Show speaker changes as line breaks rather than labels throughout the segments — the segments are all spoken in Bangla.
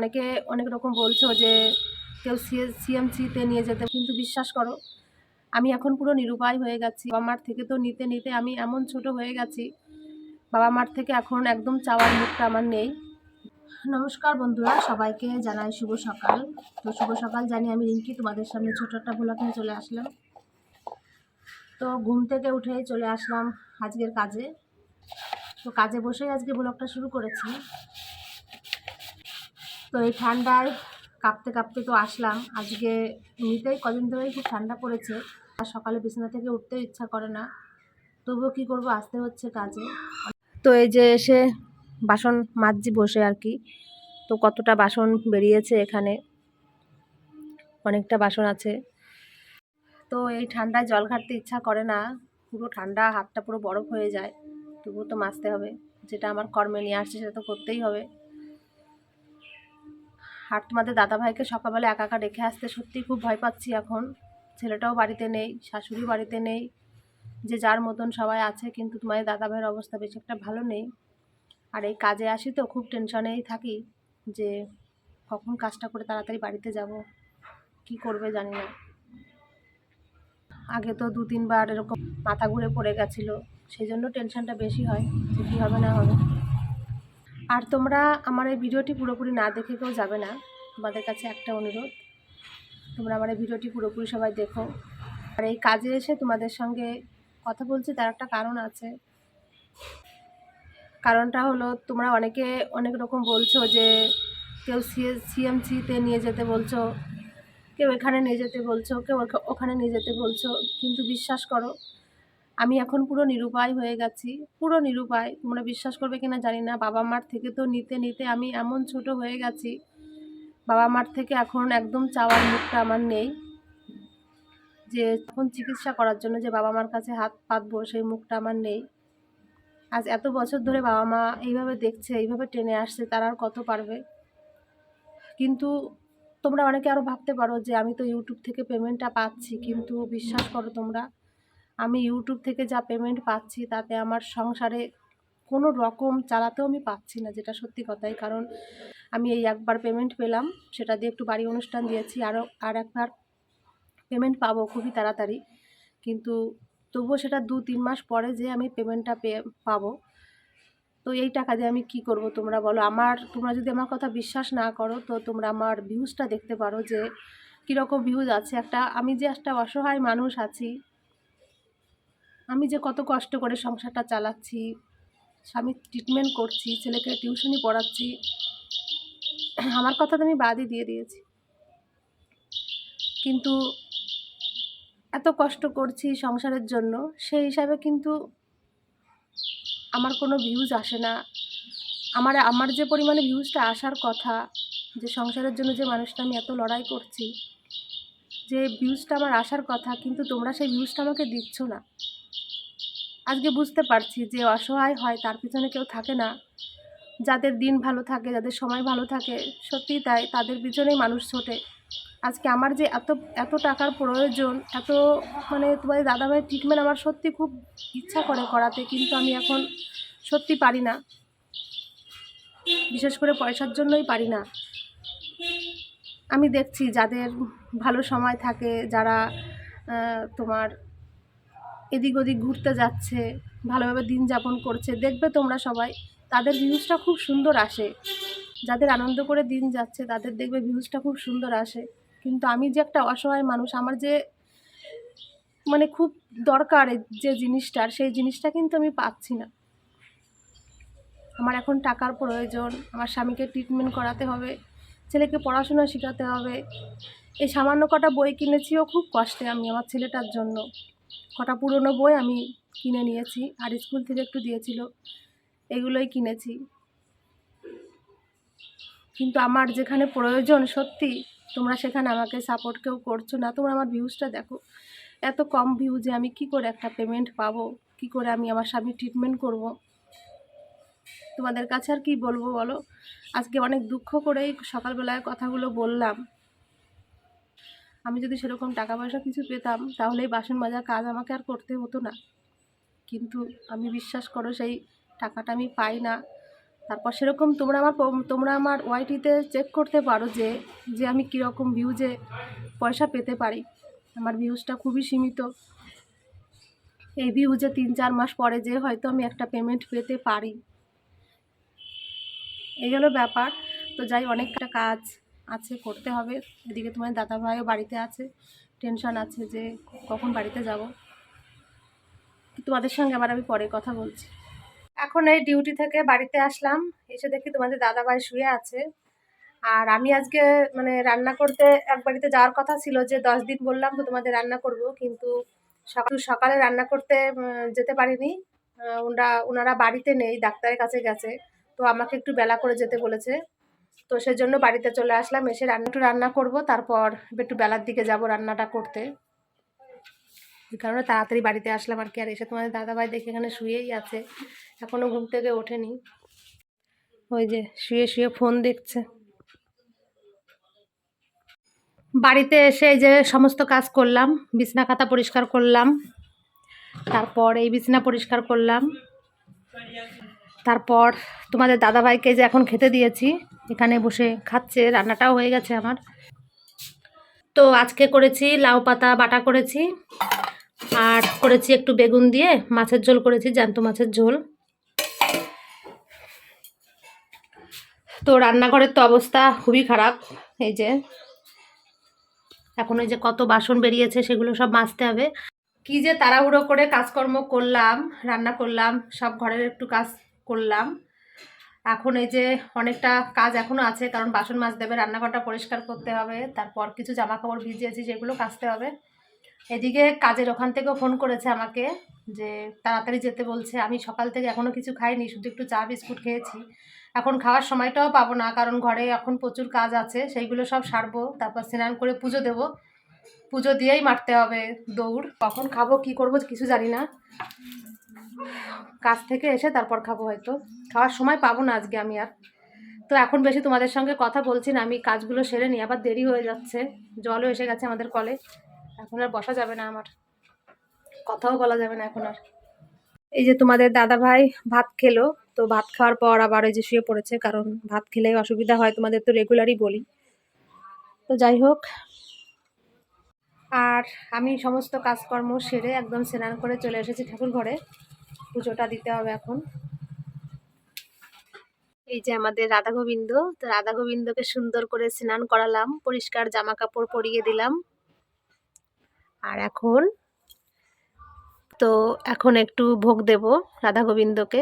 অনেকে অনেক রকম বলছো যে কেউ সিএমসিতে নিয়ে যেতে, কিন্তু বিশ্বাস করো, আমি এখন পুরো নিরুপায় হয়ে গেছি। বাবা মার থেকে তো নিতে নিতে আমি এমন ছোট হয়ে গেছি। বাবা মার থেকে এখন একদম চাওয়ার মুখটা আমার নেই। নমস্কার বন্ধুরা, সবাইকে জানাই শুভ সকাল। তো শুভ সকাল জানি আমি রিঙ্কি, তোমাদের সামনে ছোট একটা ভোলা নিয়ে চলে আসলাম। তো ঘুম থেকে উঠে চলে আসলাম আজকের কাজে। তো কাজে বসেই আজকে ব্লগটা শুরু করেছি। তো এই ঠান্ডায় কাঁপতে কাঁপতে তো আসলাম। আজকে এমনিতেই কদিন ধরেই খুব ঠান্ডা পড়েছে। আর সকালে বিছানা থেকে উঠতেও ইচ্ছা করে না। তবুও কী করব, আসতে হচ্ছে কাজে। তো এই যে এসে বাসন মাজছি বসে আর কি। তো কতটা বাসন বেরিয়েছে এখানে? অনেকটা বাসন আছে। তো এই ঠান্ডায় জল ঘাটতে ইচ্ছা করে না। পুরো ঠান্ডা, হাতটা পুরো বরফ হয়ে যায়। তবুও তো মাজতে হবে। যেটা আমার কর্মে নিয়ে আসছে সেটা তো করতেই হবে। আর তোমাদের দাদাভাইকে সকালবেলা একা একা রেখে আসতে সত্যিই খুব ভয় পাচ্ছি এখন। ছেলেটাও বাড়িতে নেই শাশুড়ি বাড়িতে নেই, যে যার মতন সবাই আছে, কিন্তু তোমাদের দাদাভাইয়ের অবস্থা বেশি একটা ভালো নেই। আর এই কাজে আসি তো খুব টেনশনেই থাকি যে কখন কাজটা করে তাড়াতাড়ি বাড়িতে যাব, কি করবে জানি না। আগে তো দু তিনবার এরকম মাথা ঘুরে পড়ে গেছিল, সেই জন্য টেনশনটা বেশি হয়, যে কী হবে না হবে। আর তোমরা আমার এই ভিডিওটি পুরোপুরি না দেখে কেউ যাবে না। তোমাদের কাছে একটা অনুরোধ। তোমরা আমার এই ভিডিওটি পুরোপুরি সবাই দেখো। আর এই কাজে এসে তোমাদের সঙ্গে কথা বলছি, তার একটা কারণ আছে। কারণটা হলো, তোমরা অনেকে অনেক রকম বলছো যে, কেউ সিএমসিতে নিয়ে যেতে বলছো, কেউ এখানে নিয়ে যেতে বলছো, কেউ ওখা- ওখানে নিয়ে যেতে বলছো, কিন্তু বিশ্বাস করো আমি এখন পুরো নিরুপায় হয়ে গেছি, পুরো নিরুপায়। তোমরা বিশ্বাস করবে কিনা জানি না, বাবা মার থেকে তো নিতে নিতে আমি এমন ছোট হয়ে গেছি। বাবা মার থেকে এখন একদম চাওয়ার মুখটা আমার নেই। যে এখন চিকিৎসা করার জন্য যে বাবা মার কাছে হাত পাতবো, সেই মুখটা আমার নেই। আজ এত বছর ধরে বাবা মা এইভাবে দেখছে, এইভাবে টেনে আসছে, তারা আর কত পারবে? কিন্তু তোমরা অনেকে আরও ভাবতে পারো যে আমি তো ইউটিউব থেকে পেমেন্টটা পাচ্ছি, কিন্তু বিশ্বাস করো তোমরা আমি ইউটিউব থেকে যা পেমেন্ট পাচ্ছি, তাতে আমার সংসারে কোনো রকম চালাতেও আমি পাচ্ছি না, যেটা সত্যি কথাই। কারণ আমি এই একবার পেমেন্ট পেলাম, সেটা দিয়ে একটু বাড়ি অনুষ্ঠান দিয়েছি আরও আর একবার পেমেন্ট পাবো খুবই তাড়াতাড়ি। কিন্তু তবুও সেটা দু, তিন মাস পরে যে আমি পেমেন্টটা পেয়ে, পাবো। তো এই টাকা দিয়ে আমি কি করব তোমরা বলো? আমার, তোমরা যদি আমার কথা বিশ্বাস না করো, তো তোমরা আমার ভিউজটা দেখতে পারো যে কীরকম ভিউজ আছে। একটা, আমি যে একটা অসহায় মানুষ আছি আমি যে কত কষ্ট করে সংসারটা চালাচ্ছি স্বামী ট্রিটমেন্ট করছি, ছেলেকে টিউশনি পড়াচ্ছি, আমার কথা তো আমি বাদই দিয়ে দিয়েছি। কিন্তু এত কষ্ট করছি সংসারের জন্য, সেই হিসাবে কিন্তু আমার কোনো ভিউজ আসে না। আমার আমার যে পরিমাণে ভিউজটা আসার কথা, যে সংসারের জন্য যে মানুষটা আমি এত লড়াই করছি, যে ভিউজটা আমার আসার কথা, কিন্তু তোমরা সেই ভিউজটা আমাকে দিচ্ছ না। আজকে বুঝতে পারছি যে অসহায় হয়, তার পিছনে কেউ থাকে না। যাদের দিন ভালো থাকে, যাদের সময় ভালো থাকে সত্যিই তাই তাদের পিছনেই মানুষ ছোটে। আজকে আমার যে এত এত টাকার প্রয়োজন, এত মানে তোমাদের দাদাভাইয়ের ট্রিটমেন্ট আমার সত্যি খুব ইচ্ছা করে করাতে, কিন্তু আমি এখন সত্যি পারি না। বিশেষ করে পয়সার জন্যই পারি না। আমি দেখছি যাদের ভালো সময় থাকে, যারা তোমার এদিক ওদিক ঘুরতে যাচ্ছে, ভালোভাবে দিন যাপন করছে, দেখবে তোমরা সবাই, তাদের ভিউজটা খুব সুন্দর আসে। যাদের আনন্দ করে দিন যাচ্ছে, তাদের দেখবে ভিউজটা খুব সুন্দর আসে। কিন্তু আমি যে একটা অসহায় মানুষ, আমার যে মানে খুব দরকার যে জিনিসটার, সেই জিনিসটা কিন্তু আমি পাচ্ছি না। আমার এখন টাকার প্রয়োজন, আমার স্বামীকে ট্রিটমেন্ট করাতে হবে, ছেলেকে পড়াশোনা শেখাতে হবে। এই সামান্য কটা বই কিনেছিও খুব কষ্টে আমি আমার ছেলেটার জন্য। কটা পুরনো বই আমি কিনে নিয়েছি। আর স্কুল থেকে একটু দিয়েছিল, এগুলোই কিনেছি। কিন্তু আমার যেখানে প্রয়োজন সত্যি, তোমরা সেখানে আমাকে সাপোর্ট কেউ করছ না। তোমরা আমার ভিউজটা দেখো। এত কম ভিউজে আমি কি করে একটা পেমেন্ট পাবো? কি করে আমি আমার স্বামী ট্রিটমেন্ট করব? তোমাদের কাছে আর কি বলব বলো? আজকে অনেক দুঃখ করেই সকালবেলায় কথাগুলো বললাম। আমি যদি সেরকম টাকা পয়সা কিছু পেতাম, তাহলে এই বাসন মাজার কাজ আমাকে আর করতে হতো না। কিন্তু আমি বিশ্বাস করো, সেই টাকাটা আমি পাই না। তারপর সেরকম তোমরা আমার তোমরা আমার ওয়াইটিতে চেক করতে পারো যে যে আমি কীরকম ভিউজে পয়সা পেতে পারি। আমার ভিউজটা খুবই সীমিত। এই ভিউজে তিন চার মাস পরে যে হয়তো আমি একটা পেমেন্ট পেতে পারি। এই হলো ব্যাপার। তো যাই, অনেকটা কাজ আছে, করতে হবে। এদিকে তোমার দাদা ভাইও বাড়িতে আছে। টেনশন আছে যে কখন বাড়িতে যাব। তোমাদের সঙ্গে আবার আমি পরে কথা বলছি। এখন এই ডিউটি থেকে বাড়িতে আসলাম। এসে দেখি তোমাদের দাদা ভাই শুয়ে আছে। আর আমি আজকে মানে রান্না করতে এক বাড়িতে যাওয়ার কথা ছিল যে দশ দিন বললাম তো তোমাদের রান্না করব। কিন্তু সকাল, সকালে রান্না করতে যেতে পারিনি। ওনারা ওনারা বাড়িতে নেই, ডাক্তারের কাছে গেছে। তো আমাকে একটু বেলা করে যেতে বলেছে। তো সেজন্য বাড়িতে চলে আসলাম, এসে রান্না একটু রান্না করব, তারপর একটু বেলার দিকে যাব রান্নাটা করতে। এই কারণে তাড়াতাড়ি বাড়িতে আসলাম আর কি, আর এসে তোমাদের দাদাভাই দেখে এখানে শুয়েই আছে এখনও ঘুম থেকে ওঠেনি। ওই যে শুয়ে শুয়ে ফোন দেখছে। বাড়িতে এসে এই যে সমস্ত কাজ করলাম, বিছনা খাতা পরিষ্কার করলাম, তারপর এই বিছনা পরিষ্কার করলাম। তারপর তোমাদের দাদাভাইকে যে এখন খেতে দিয়েছি, এখানে বসে খাচ্ছে, রান্নাটাও হয়ে গেছে আমার। তো আজকে করেছি লাউ পাতা, বাটা করেছি, আর করেছি একটু বেগুন দিয়ে, মাছের ঝোল করেছি, জ্যান্ত মাছের ঝোল। তো রান্নাঘরের তো অবস্থা খুবই খারাপ, এই যে। এখন ওই যে কত বাসন বেরিয়েছে, সেগুলো সব মাজতে হবে। কি যে তাড়াহুড়ো করে কাজকর্ম করলাম, রান্না করলাম, সব ঘরের একটু কাজ করলাম। এখন এই যে অনেকটা কাজ এখনও আছে, কারণ বাসন মাছ দেবে রান্নাঘরটা পরিষ্কার করতে হবে, তারপর কিছু জামা কাপড় ভিজিয়েছি, যেগুলো কাচতে হবে। এদিকে কাজের ওখান থেকেও ফোন করেছে আমাকে যে তাড়াতাড়ি যেতে বলছে। আমি সকাল থেকে এখনও কিছু খাইনি, শুধু একটু চা, বিস্কুট খেয়েছি। এখন খাওয়ার সময়টাও পাবো না, কারণ ঘরে এখন প্রচুর কাজ আছে, সেইগুলো সব সারবো, তারপর স্নান করে পুজো দেবো। পুজো দিয়েই মারতে হবে দৌড়। কখন খাব, কি করব কিছু জানি না। কাজ থেকে এসে তারপর খাব হয়তো। খাওয়ার সময় পাবো না আজকে আমি আর। তো এখন বেশি তোমাদের সঙ্গে কথা বলছি না, আমি কাজগুলো সেরে নিই। আবার দেরি হয়ে যাচ্ছে, জলও এসে গেছে আমাদের কলে। এখন আর বসা যাবে না আমার। কথাও বলা যাবে না এখন আর। এই যে তোমাদের দাদা ভাই ভাত খেলো, তো ভাত খাওয়ার পর আবার এই যে শুয়ে পড়েছে, কারণ ভাত খেলেই অসুবিধা হয়। তোমাদের তো রেগুলারই বলি। তো যাই হোক আর আমি সমস্ত কাজকর্ম সেরে একদম স্নান করে চলে এসেছি ঠাকুর ঘরে। পুজোটা দিতে হবে এখন। এই যে আমাদের রাধা গোবিন্দ তো রাধা গোবিন্দকে সুন্দর করে স্নান করালাম, পরিষ্কার জামা কাপড় পরিয়ে দিলাম। আর এখন, তো এখন একটু ভোগ দেব রাধা গোবিন্দকে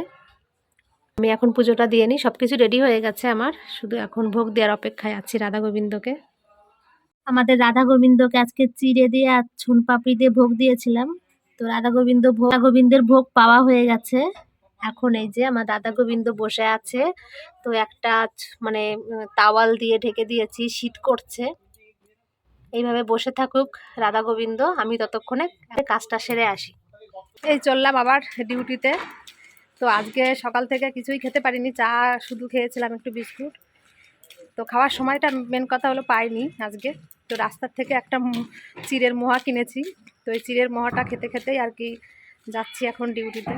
আমি এখন পুজোটা দিয়ে নিই সব কিছু রেডি হয়ে গেছে আমার। শুধু এখন ভোগ দেওয়ার অপেক্ষায় আছি রাধা গোবিন্দকে আমাদের রাধা গোবিন্দকে আজকে চিড়ে দিয়ে আর ছুন পাপড়ি দিয়ে ভোগ দিয়েছিলাম। তো রাধা গোবিন্দ ভোগ গোবিন্দের ভোগ পাওয়া হয়ে গেছে। এখন এই যে আমার রাধা গোবিন্দ বসে আছে। তো একটা মানে তাওয়াল দিয়ে ঢেকে দিয়েছি, শীত করছে। এইভাবে বসে থাকুক রাধা গোবিন্দ, আমি ততক্ষণে কাজটা সেরে আসি। এই চললাম আবার ডিউটিতে। তো আজকে সকাল থেকে কিছুই খেতে পারিনি, চা শুধু খেয়েছিলাম একটু বিস্কুট। তো খাওয়ার সময়টা মেন কথা হলো পাইনি আজকে। তো রাস্তার থেকে একটা চিড়ের মোয়া কিনেছি। তো এই চিড়ের মোয়াটা খেতে খেতেই আর কি যাচ্ছি এখন ডিউটিতে।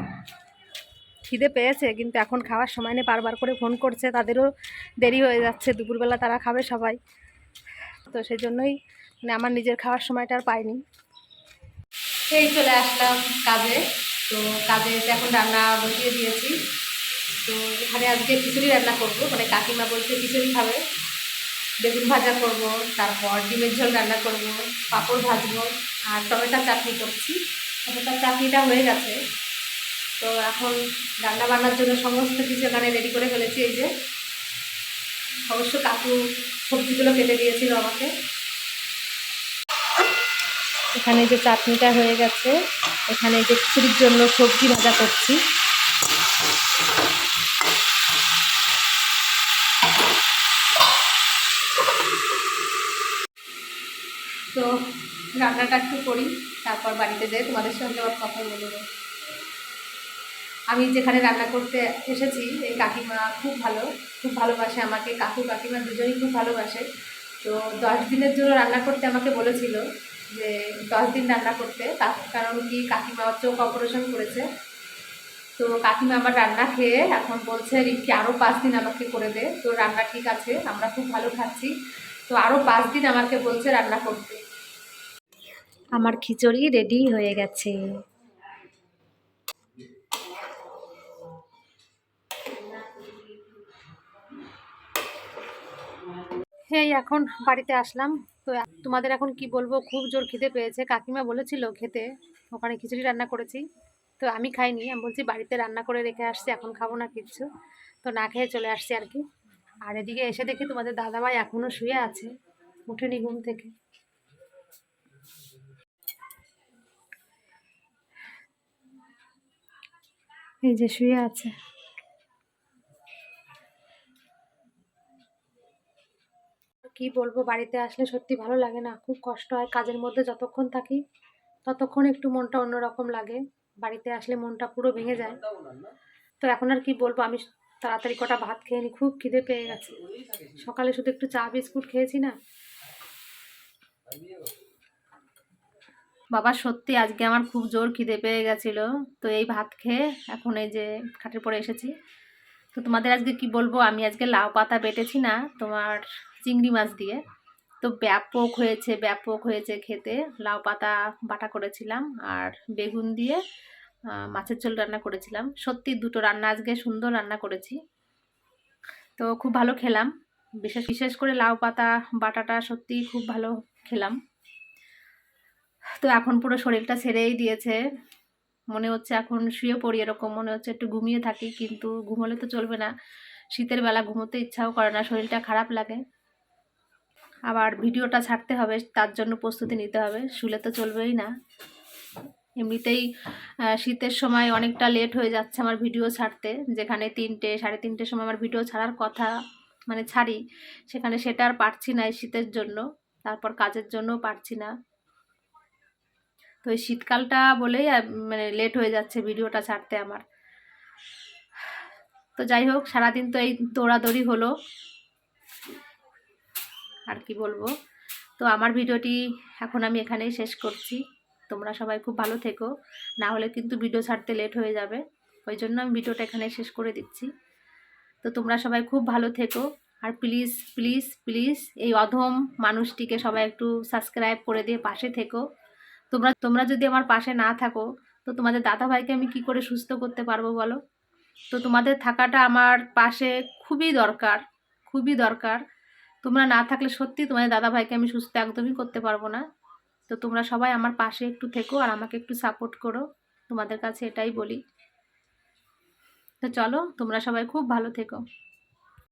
খিদে পেয়েছে, কিন্তু এখন খাওয়ার সময় নেই। বারবার করে ফোন করছে, তাদেরও দেরি হয়ে যাচ্ছে। দুপুরবেলা তারা খাবে সবাই। তো সেই জন্যই মানে আমার নিজের খাওয়ার সময়টা আর পাইনি। এই চলে আসলাম কাজে। তো কাজে এসে এখন রান্না বসিয়ে দিয়েছি। তো এখানে আজকে খিচুড়ি রান্না করব। মানে কাকিমা বলছে খিচুড়ি খাবে। বেগুন ভাজা করব, তারপর ডিমের ঝোল রান্না করব, পাঁপড় ভাজবো আর টমেটোর চাটনি করছি। টমেটোর চাটনিটা হয়ে গেছে। তো এখন রান্না বান্নার জন্য সমস্ত কিছু এখানে রেডি করে ফেলেছি। এই যে অবশ্য কাকু সবজিগুলো কেটে দিয়েছিল আমাকে। এখানে যে চাটনিটা হয়ে গেছে, এখানে যে খিচুড়ির জন্য সবজি ভাজা করছি তো রান্নাটা একটু করি, তারপর বাড়িতে যাই তোমাদের সঙ্গে আবার কথা বলব। আমি যেখানে রান্না করতে এসেছি, এই কাকিমা খুব ভালো, খুব ভালোবাসে আমাকে। কাকু, কাকিমা দুজনেই খুব ভালোবাসে। তো দশ দিনের জন্য রান্না করতে আমাকে বলেছিল যে দশ দিন রান্না করতে, তার কারণ কি কাকিমা চোখ অপারেশন করেছে।
তো কাকিমা আমার রান্না খেয়ে এখন বলছে, রিক্কি আরও পাঁচ দিন আমাকে করে দে তো রান্না ঠিক আছে, আমরা খুব ভালো খাচ্ছি। তো আরও পাঁচ দিন আমাকে বলছে রান্না করতে।
আমার খিচুড়ি রেডি হয়ে গেছে।
এই এখন বাড়িতে আসলাম। তো তোমাদের এখন কি বলব, খুব জোর খিদে পেয়েছে। কাকিমা বলেছিল খেতে, ওখানে খিচুড়ি রান্না করেছি। তো আমি খাইনি, আমি বলছি বাড়িতে রান্না করে রেখে আসছি, এখন খাব না কিচ্ছু তো না খেয়ে চলে আসছি আর কি। আর এদিকে এসে দেখি তোমাদের দাদাভাই এখনও শুয়ে আছে, উঠেনি ঘুম থেকে। এই যে শুয়ে আছে। কি বলব, বাড়িতে আসলে সত্যি ভালো লাগে না। খুব কষ্ট হয় কাজের মধ্যে যতক্ষণ থাকি, ততক্ষণ একটু মনটা অন্যরকম লাগে। বাড়িতে আসলে মনটা পুরো ভেঙে যায়। তো এখন আর কি বলব, আমি তাড়াতাড়ি কটা ভাত খেয়ে নি, খুব খিদে পেয়ে গেছে। সকালে শুধু একটু চা, বিস্কুট খেয়েছি না। বাবা, সত্যি আজকে আমার খুব জোর খিদে পেয়ে গেছিল। তো এই ভাত খেয়ে এখন এই যে খাটের পরে এসেছি। তো তোমাদের আজকে কি বলব? আমি আজকে লাউ পাতা বেটেছি না, তোমার চিংড়ি মাছ দিয়ে। তো ব্যাপক হয়েছে ব্যাপক হয়েছে খেতে। লাউ পাতা বাটা করেছিলাম আর বেগুন দিয়ে মাছের ঝোল রান্না করেছিলাম। সত্যি দুটো রান্না আজকে সুন্দর রান্না করেছি। তো খুব ভালো খেলাম। বিশেষ বিশেষ করে লাউ পাতা বাটাটা সত্যি খুব ভালো খেলাম। তো এখন পুরো শরীরটা ছেড়েই দিয়েছে। মনে হচ্ছে এখন শুয়ে পড়ি এরকম, মনে হচ্ছে একটু ঘুমিয়ে থাকি, কিন্তু ঘুমোলে তো চলবে না। শীতের বেলা ঘুমোতে ইচ্ছাও করে না, শরীরটা খারাপ লাগে। আবার ভিডিওটা ছাড়তে হবে, তার জন্য প্রস্তুতি নিতে হবে। শুলে তো চলবেই না। এমনিতেই শীতের সময় অনেকটা লেট হয়ে যাচ্ছে আমার ভিডিও ছাড়তে। যেখানে তিনটে, সাড়ে তিনটের সময় আমার ভিডিও ছাড়ার কথা মানে ছাড়ি, সেখানে সেটা আর পারছি না শীতের জন্য। তারপর কাজের জন্যও পারছি না। তো এই শীতকালটা বলেই মানে লেট হয়ে যাচ্ছে ভিডিওটা ছাড়তে আমার। তো যাই হোক, সারাদিন তো এই দৌড়াদৌড়ি হলো। আর কি বলব? তো আমার ভিডিওটি এখন আমি এখানেই শেষ করছি। তোমরা সবাই খুব ভালো থেকো। না হলে কিন্তু ভিডিও ছাড়তে লেট হয়ে যাবে। ওই জন্য আমি ভিডিওটা এখানে শেষ করে দিচ্ছি। তো তোমরা সবাই খুব ভালো থেকো। আর প্লিজ প্লিজ প্লিজ এই অধম মানুষটিকে সবাই একটু সাবস্ক্রাইব করে দিয়ে পাশে থেকো। তোমরা তোমরা যদি আমার পাশে না থাকো, তো তোমাদের দাদাভাইকে আমি কি করে সুস্থ করতে পারব বলো? তো তোমাদের থাকাটা আমার পাশে খুবই দরকার খুবই দরকার। তোমরা না থাকলে সত্যি তোমাদের দাদাভাইকে আমি সুস্থ একদমই করতে পারব না। তো তোমরা সবাই আমার পাশে একটু থেকো আর আমাকে একটু সাপোর্ট করো। তোমাদের কাছে এটাই বলি। তো চলো, তোমরা সবাই খুব ভালো থেকো।